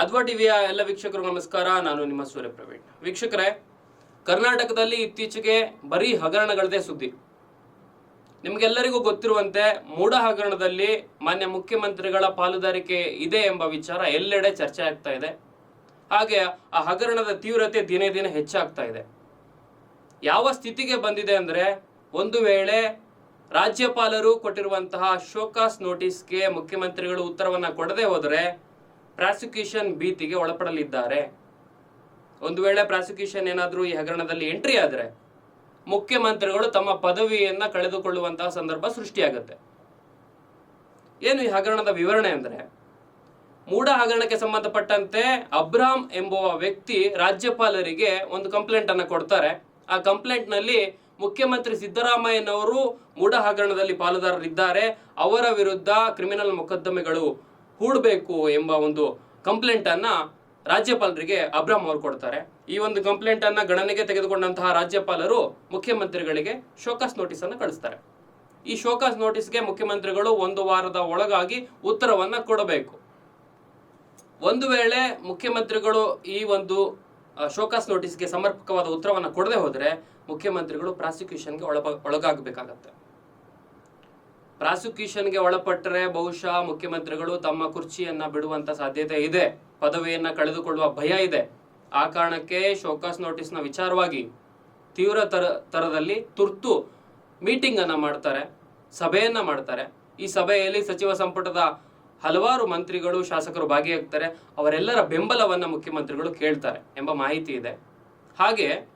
ಅದ್ವಾ ಟಿವಿಯ ಎಲ್ಲ ವೀಕ್ಷಕರು ನಮಸ್ಕಾರ, ನಾನು ನಿಮ್ಮ ಸೂರ್ಯ ಪ್ರವೀಣ್. ವೀಕ್ಷಕರೇ, ಕರ್ನಾಟಕದಲ್ಲಿ ಇತ್ತೀಚೆಗೆ ಬರೀ ಹಗರಣಗಳದೇ ಸುದ್ದಿ. ನಿಮಗೆಲ್ಲರಿಗೂ ಗೊತ್ತಿರುವಂತೆ ಮೂಡ ಹಗರಣದಲ್ಲಿ ಮಾನ್ಯ ಮುಖ್ಯಮಂತ್ರಿಗಳ ಪಾಲುದಾರಿಕೆ ಇದೆ ಎಂಬ ವಿಚಾರ ಎಲ್ಲೆಡೆ ಚರ್ಚೆ ಆಗ್ತಾ ಇದೆ. ಹಾಗೆ ಆ ಹಗರಣದ ತೀವ್ರತೆ ದಿನೇ ದಿನೇ ಹೆಚ್ಚಾಗ್ತಾ ಇದೆ. ಯಾವ ಸ್ಥಿತಿಗೆ ಬಂದಿದೆ ಅಂದ್ರೆ ಒಂದು ವೇಳೆ ರಾಜ್ಯಪಾಲರು ಕೊಟ್ಟಿರುವಂತಹ ಶೋಕಾಸ್ ನೋಟಿಸ್ಗೆ ಮುಖ್ಯಮಂತ್ರಿಗಳು ಉತ್ತರವನ್ನು ಕೊಡದೆ ಹೋದರೆ ಪ್ರಾಸಿಕ್ಯೂಷನ್ ಭೀತಿಗೆ ಒಳಪಡಲಿದ್ದಾರೆ. ಒಂದು ವೇಳೆ ಪ್ರಾಸಿಕ್ಯೂಷನ್ ಏನಾದರೂ ಈ ಹಗರಣದಲ್ಲಿ ಎಂಟ್ರಿ ಆದರೆ, ಮುಖ್ಯಮಂತ್ರಿಗಳು ತಮ್ಮ ಪದವಿಯನ್ನು ಕಳೆದುಕೊಳ್ಳುವಂತಹ ಸಂದರ್ಭ ಸೃಷ್ಟಿಯಾಗುತ್ತೆ. ಏನು ಈ ಹಗರಣದ ವಿವರಣೆ ಅಂದರೆ ಮೂಡ ಹಗರಣಕ್ಕೆ ಸಂಬಂಧಪಟ್ಟಂತೆ ಅಬ್ರಾಮ್ ಎಂಬುವ ವ್ಯಕ್ತಿ ರಾಜ್ಯಪಾಲರಿಗೆ ಒಂದು ಕಂಪ್ಲೇಂಟ್ ಅನ್ನ ಕೊಡ್ತಾರೆ. ಆ ಕಂಪ್ಲೇಂಟ್ನಲ್ಲಿ ಮುಖ್ಯಮಂತ್ರಿ ಸಿದ್ದರಾಮಯ್ಯನವರು ಮೂಡ ಹಗರಣದಲ್ಲಿ ಪಾಲುದಾರರಿದ್ದಾರೆ. ಅವರ ವಿರುದ್ಧ ಕ್ರಿಮಿನಲ್ ಮೊಕದ್ದಮೆಗಳು ಹೂಡಬೇಕು ಎಂಬ ಒಂದು ಕಂಪ್ಲೇಂಟ್ ಅನ್ನ ರಾಜ್ಯಪಾಲರಿಗೆ ಅಬ್ರಾಮ್ ಅವರು ಕೊಡ್ತಾರೆ. ಈ ಒಂದು ಕಂಪ್ಲೇಂಟ್ ಅನ್ನ ಗಣನೆಗೆ ತೆಗೆದುಕೊಂಡಂತಹ ರಾಜ್ಯಪಾಲರು ಮುಖ್ಯಮಂತ್ರಿಗಳಿಗೆ ಶೋಕಾಸ್ ನೋಟಿಸ್ ಅನ್ನು ಕಳಿಸ್ತಾರೆ. ಈ ಶೋಕಾಸ್ ನೋಟಿಸ್ಗೆ ಮುಖ್ಯಮಂತ್ರಿಗಳು ಒಂದು ವಾರದ ಒಳಗಾಗಿ ಉತ್ತರವನ್ನು ಕೊಡಬೇಕು. ಒಂದು ವೇಳೆ ಮುಖ್ಯಮಂತ್ರಿಗಳು ಈ ಒಂದು ಶೋಕಾಸ್ ನೋಟಿಸ್ಗೆ ಸಮರ್ಪಕವಾದ ಉತ್ತರವನ್ನು ಕೊಡದೆ ಹೋದರೆ ಮುಖ್ಯಮಂತ್ರಿಗಳು ಪ್ರಾಸಿಕ್ಯೂಷನ್ಗೆ ಒಳಗಾಗಬೇಕಾಗತ್ತೆ. ಪ್ರಾಸಿಕ್ಯೂಷನ್ಗೆ ಒಳಪಟ್ಟರೆ ಬಹುಶಃ ಮುಖ್ಯಮಂತ್ರಿಗಳು ತಮ್ಮ ಕುರ್ಚಿಯನ್ನ ಬಿಡುವಂತ ಸಾಧ್ಯತೆ ಇದೆ. ಪದವಿಯನ್ನ ಕಳೆದುಕೊಳ್ಳುವ ಭಯ ಇದೆ. ಆ ಕಾರಣಕ್ಕೆ ಶೋಕಾಸ್ ನೋಟಿಸ್ನ ವಿಚಾರವಾಗಿ ತೀವ್ರ ತರ, ತರದಲ್ಲಿ ತುರ್ತು ಮೀಟಿಂಗ್ ಅನ್ನ ಮಾಡ್ತಾರೆ, ಸಭೆಯನ್ನ ಮಾಡ್ತಾರೆ. ಈ ಸಭೆಯಲ್ಲಿ ಸಚಿವ ಸಂಪುಟದ ಹಲವಾರು ಮಂತ್ರಿಗಳು, ಶಾಸಕರು ಭಾಗಿಯಾಗ್ತಾರೆ. ಅವರೆಲ್ಲರ ಬೆಂಬಲವನ್ನ ಮುಖ್ಯಮಂತ್ರಿಗಳು ಕೇಳ್ತಾರೆ ಎಂಬ ಮಾಹಿತಿ ಇದೆ. ಹಾಗೆ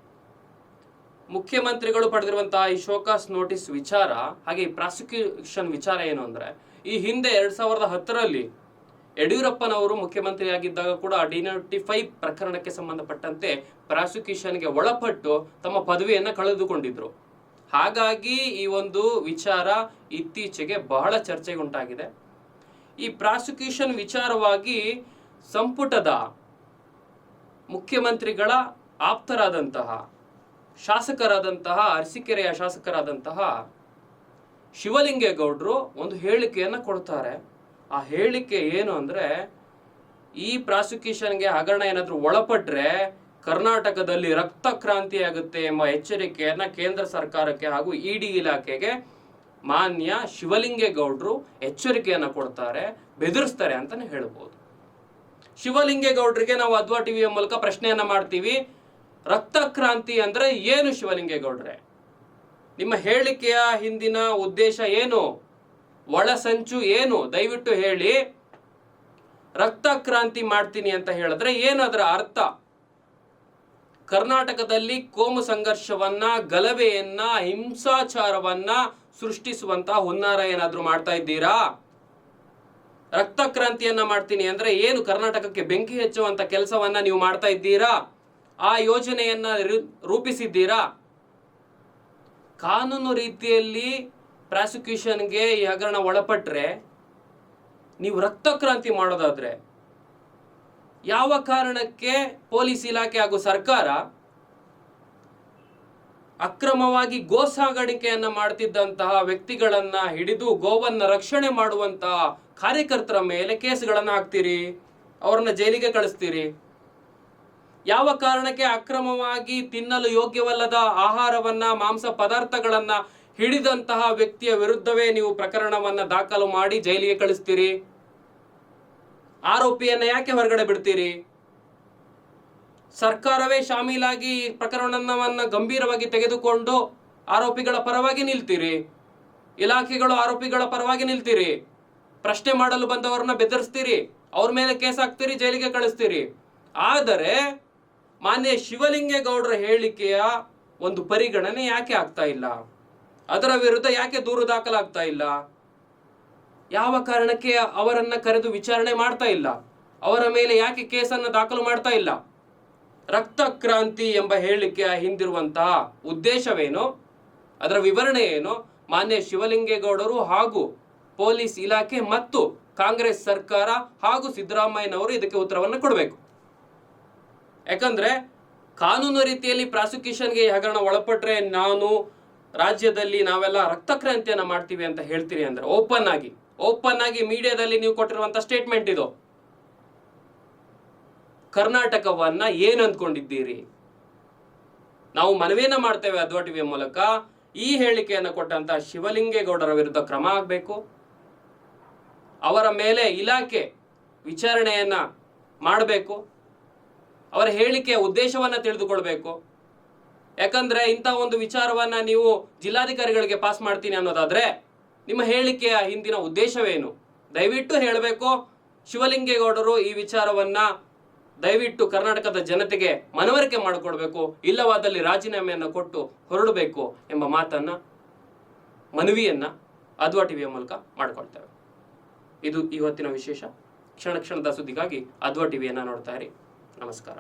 ಮುಖ್ಯಮಂತ್ರಿಗಳು ಪಡೆದಿರುವಂತಹ ಈ ಶೋಕಾಸ್ ನೋಟಿಸ್ ವಿಚಾರ, ಹಾಗೆ ಈ ಪ್ರಾಸಿಕ್ಯೂಷನ್ ವಿಚಾರ ಏನು ಅಂದ್ರೆ, ಈ ಹಿಂದೆ ಎರಡ್ ಸಾವಿರದ ಹತ್ತರಲ್ಲಿ ಯಡಿಯೂರಪ್ಪನವರು ಮುಖ್ಯಮಂತ್ರಿಯಾಗಿದ್ದಾಗ ಕೂಡ ಡಿನೋಟಿಫೈ ಪ್ರಕರಣಕ್ಕೆ ಸಂಬಂಧಪಟ್ಟಂತೆ ಪ್ರಾಸಿಕ್ಯೂಷನ್ಗೆ ಒಳಪಟ್ಟು ತಮ್ಮ ಪದವಿಯನ್ನ ಕಳೆದುಕೊಂಡಿದ್ರು. ಹಾಗಾಗಿ ಈ ಒಂದು ವಿಚಾರ ಇತ್ತೀಚೆಗೆ ಬಹಳ ಚರ್ಚೆಗುಂಟಾಗಿದೆ. ಈ ಪ್ರಾಸಿಕ್ಯೂಷನ್ ವಿಚಾರವಾಗಿ ಸಂಪುಟದ ಮುಖ್ಯಮಂತ್ರಿಗಳ ಆಪ್ತರಾದಂತಹ ಶಾಸಕರಾದಂತಹ ಅರಸಿಕೆರೆಯ ಶಾಸಕರಾದಂತಹ ಶಿವಲಿಂಗೇಗೌಡರು ಒಂದು ಹೇಳಿಕೆಯನ್ನು ಕೊಡ್ತಾರೆ. ಆ ಹೇಳಿಕೆ ಏನು ಅಂದ್ರೆ, ಈ ಪ್ರಾಸಿಕ್ಯೂಷನ್ಗೆ ಹಗರಣ ಏನಾದರೂ ಒಳಪಟ್ರೆ ಕರ್ನಾಟಕದಲ್ಲಿ ರಕ್ತ ಕ್ರಾಂತಿ ಆಗುತ್ತೆ ಎಂಬ ಎಚ್ಚರಿಕೆಯನ್ನು ಕೇಂದ್ರ ಸರ್ಕಾರಕ್ಕೆ ಹಾಗೂ ಇಡಿ ಇಲಾಖೆಗೆ ಮಾನ್ಯ ಶಿವಲಿಂಗೇಗೌಡರು ಎಚ್ಚರಿಕೆಯನ್ನು ಕೊಡ್ತಾರೆ, ಬೆದರಿಸ್ತಾರೆ ಅಂತಲೇ ಹೇಳ್ಬೋದು. ಶಿವಲಿಂಗೇಗೌಡರಿಗೆ ನಾವು ಅದ್ವಾ ಟಿವಿಯ ಮೂಲಕ ಪ್ರಶ್ನೆಯನ್ನ ಮಾಡ್ತೀವಿ. ರಕ್ತ ಕ್ರಾಂತಿ ಅಂದ್ರೆ ಏನು ಶಿವಲಿಂಗೇಗೌಡ್ರೆ? ನಿಮ್ಮ ಹೇಳಿಕೆಯ ಹಿಂದಿನ ಉದ್ದೇಶ ಏನು? ಒಳಸಂಚು ಏನು? ದಯವಿಟ್ಟು ಹೇಳಿ. ರಕ್ತ ಕ್ರಾಂತಿ ಮಾಡ್ತೀನಿ ಅಂತ ಹೇಳಿದ್ರೆ ಏನು ಅದರ ಅರ್ಥ? ಕರ್ನಾಟಕದಲ್ಲಿ ಕೋಮು ಸಂಘರ್ಷವನ್ನ, ಗಲಭೆಯನ್ನ, ಹಿಂಸಾಚಾರವನ್ನ ಸೃಷ್ಟಿಸುವಂತಹ ಹುನ್ನಾರ ಏನಾದ್ರೂ ಮಾಡ್ತಾ ಇದ್ದೀರಾ? ರಕ್ತ ಕ್ರಾಂತಿಯನ್ನ ಮಾಡ್ತೀನಿ ಅಂದ್ರೆ ಏನು? ಕರ್ನಾಟಕಕ್ಕೆ ಬೆಂಕಿ ಹೆಚ್ಚುವಂಥ ಕೆಲಸವನ್ನ ನೀವು ಮಾಡ್ತಾ ಇದ್ದೀರಾ? ಆ ಯೋಜನೆಯನ್ನ ರೂಪಿಸಿದ್ದೀರಾ? ಕಾನೂನು ರೀತಿಯಲ್ಲಿ ಪ್ರಾಸಿಕ್ಯೂಷನ್ಗೆ ಈ ಹಗರಣ ಒಳಪಟ್ಟರೆ ನೀವು ರಕ್ತ ಕ್ರಾಂತಿ ಮಾಡೋದಾದ್ರೆ ಯಾವ ಕಾರಣಕ್ಕೆ ಪೊಲೀಸ್ ಇಲಾಖೆ ಹಾಗೂ ಸರ್ಕಾರ ಅಕ್ರಮವಾಗಿ ಗೋ ಸಾಗಾಣಿಕೆಯನ್ನ ಮಾಡ್ತಿದ್ದಂತಹ ವ್ಯಕ್ತಿಗಳನ್ನ ಹಿಡಿದು ಗೋವನ್ನ ರಕ್ಷಣೆ ಮಾಡುವಂತಹ ಕಾರ್ಯಕರ್ತರ ಮೇಲೆ ಕೇಸ್ಗಳನ್ನ ಹಾಕ್ತೀರಿ, ಅವ್ರನ್ನ ಜೈಲಿಗೆ ಕಳಿಸ್ತೀರಿ? ಯಾವ ಕಾರಣಕ್ಕೆ ಅಕ್ರಮವಾಗಿ ತಿನ್ನಲು ಯೋಗ್ಯವಲ್ಲದ ಆಹಾರವನ್ನ, ಮಾಂಸ ಪದಾರ್ಥಗಳನ್ನ ಹಿಡಿದಂತಹ ವ್ಯಕ್ತಿಯ ವಿರುದ್ಧವೇ ನೀವು ಪ್ರಕರಣವನ್ನ ದಾಖಲು ಮಾಡಿ ಜೈಲಿಗೆ ಕಳಿಸ್ತೀರಿ? ಆರೋಪಿಯನ್ನ ಯಾಕೆ ಹೊರಗಡೆ ಬಿಡ್ತೀರಿ? ಸರ್ಕಾರವೇ ಶಾಮೀಲಾಗಿ ಪ್ರಕರಣವನ್ನ ಗಂಭೀರವಾಗಿ ತೆಗೆದುಕೊಂಡು ಆರೋಪಿಗಳ ಪರವಾಗಿ ನಿಲ್ತೀರಿ? ಇಲಾಖೆಗಳು ಆರೋಪಿಗಳ ಪರವಾಗಿ ನಿಲ್ತೀರಿ? ಪ್ರಶ್ನೆ ಮಾಡಲು ಬಂದವರನ್ನ ಬೆದರಿಸ್ತೀರಿ? ಅವ್ರ ಮೇಲೆ ಕೇಸ್ ಹಾಕ್ತೀರಿ, ಜೈಲಿಗೆ ಕಳಿಸ್ತೀರಿ? ಆದರೆ ಮಾನ್ಯ ಶಿವಲಿಂಗೇಗೌಡರ ಹೇಳಿಕೆಯ ಒಂದು ಪರಿಗಣನೆ ಯಾಕೆ ಆಗ್ತಾ ಇಲ್ಲ? ಅದರ ವಿರುದ್ಧ ಯಾಕೆ ದೂರು ದಾಖಲಾಗ್ತಾ ಇಲ್ಲ? ಯಾವ ಕಾರಣಕ್ಕೆ ಅವರನ್ನ ಕರೆದು ವಿಚಾರಣೆ ಮಾಡ್ತಾ ಇಲ್ಲ? ಅವರ ಮೇಲೆ ಯಾಕೆ ಕೇಸನ್ನು ದಾಖಲು ಮಾಡ್ತಾ ಇಲ್ಲ? ರಕ್ತ ಕ್ರಾಂತಿ ಎಂಬ ಹೇಳಿಕೆಯ ಹಿಂದಿರುವಂತಹ ಉದ್ದೇಶವೇನು? ಅದರ ವಿವರಣೆ ಏನು? ಮಾನ್ಯ ಶಿವಲಿಂಗೇಗೌಡರು ಹಾಗೂ ಪೊಲೀಸ್ ಇಲಾಖೆ ಮತ್ತು ಕಾಂಗ್ರೆಸ್ ಸರ್ಕಾರ ಹಾಗೂ ಸಿದ್ದರಾಮಯ್ಯನವರು ಇದಕ್ಕೆ ಉತ್ತರವನ್ನು ಕೊಡಬೇಕು. ಯಾಕಂದ್ರೆ ಕಾನೂನು ರೀತಿಯಲ್ಲಿ ಪ್ರಾಸಿಕ್ಯೂಷನ್ಗೆ ಈ ಹಗರಣ ಒಳಪಟ್ರೆ ನಾನು ರಾಜ್ಯದಲ್ಲಿ ನಾವೆಲ್ಲ ರಕ್ತ ಕ್ರಾಂತಿಯನ್ನ ಮಾಡ್ತೀವಿ ಅಂತ ಹೇಳ್ತೀರಿ ಅಂದ್ರೆ ಓಪನ್ ಆಗಿ ಓಪನ್ ಆಗಿ ಮೀಡಿಯಾದಲ್ಲಿ ನೀವು ಕೊಟ್ಟಿರುವಂತ ಸ್ಟೇಟ್ಮೆಂಟ್ ಇದು. ಕರ್ನಾಟಕವನ್ನ ಏನ್ ಅಂದ್ಕೊಂಡಿದ್ದೀರಿ ನಾವು ಮನವಿಯನ್ನ ಮಾಡ್ತೇವೆ ಅದ್ವಾ ಟಿವಿಯ ಮೂಲಕ. ಈ ಹೇಳಿಕೆಯನ್ನು ಕೊಟ್ಟಂತ ಶಿವಲಿಂಗೇಗೌಡರ ವಿರುದ್ಧ ಕ್ರಮ ಆಗಬೇಕು. ಅವರ ಮೇಲೆ ಇಲಾಖೆ ವಿಚಾರಣೆಯನ್ನ ಮಾಡಬೇಕು. ಅವರ ಹೇಳಿಕೆಯ ಉದ್ದೇಶವನ್ನ ತಿಳಿದುಕೊಳ್ಬೇಕು. ಯಾಕಂದ್ರೆ ಇಂಥ ಒಂದು ವಿಚಾರವನ್ನ ನೀವು ಜಿಲ್ಲಾಧಿಕಾರಿಗಳಿಗೆ ಪಾಸ್ ಮಾಡ್ತೀನಿ ಅನ್ನೋದಾದ್ರೆ ನಿಮ್ಮ ಹೇಳಿಕೆಯ ಹಿಂದಿನ ಉದ್ದೇಶವೇನು? ದಯವಿಟ್ಟು ಹೇಳಬೇಕು. ಶಿವಲಿಂಗೇಗೌಡರು ಈ ವಿಚಾರವನ್ನ ದಯವಿಟ್ಟು ಕರ್ನಾಟಕದ ಜನತೆಗೆ ಮನವರಿಕೆ ಮಾಡಿಕೊಡ್ಬೇಕು. ಇಲ್ಲವಾದಲ್ಲಿ ರಾಜೀನಾಮೆಯನ್ನು ಕೊಟ್ಟು ಹೊರಡಬೇಕು ಎಂಬ ಮಾತನ್ನ, ಮನವಿಯನ್ನು ಅದ್ವಾ ಟಿವಿಯ ಮೂಲಕ ಮಾಡಿಕೊಳ್ತೇವೆ. ಇದು ಇವತ್ತಿನ ವಿಶೇಷ. ಕ್ಷಣ ಕ್ಷಣದ ಸುದ್ದಿಗಾಗಿ ಅದ್ವಾ ಟಿವಿಯನ್ನ ನೋಡ್ತಾ ಇರಿ. ನಮಸ್ಕಾರ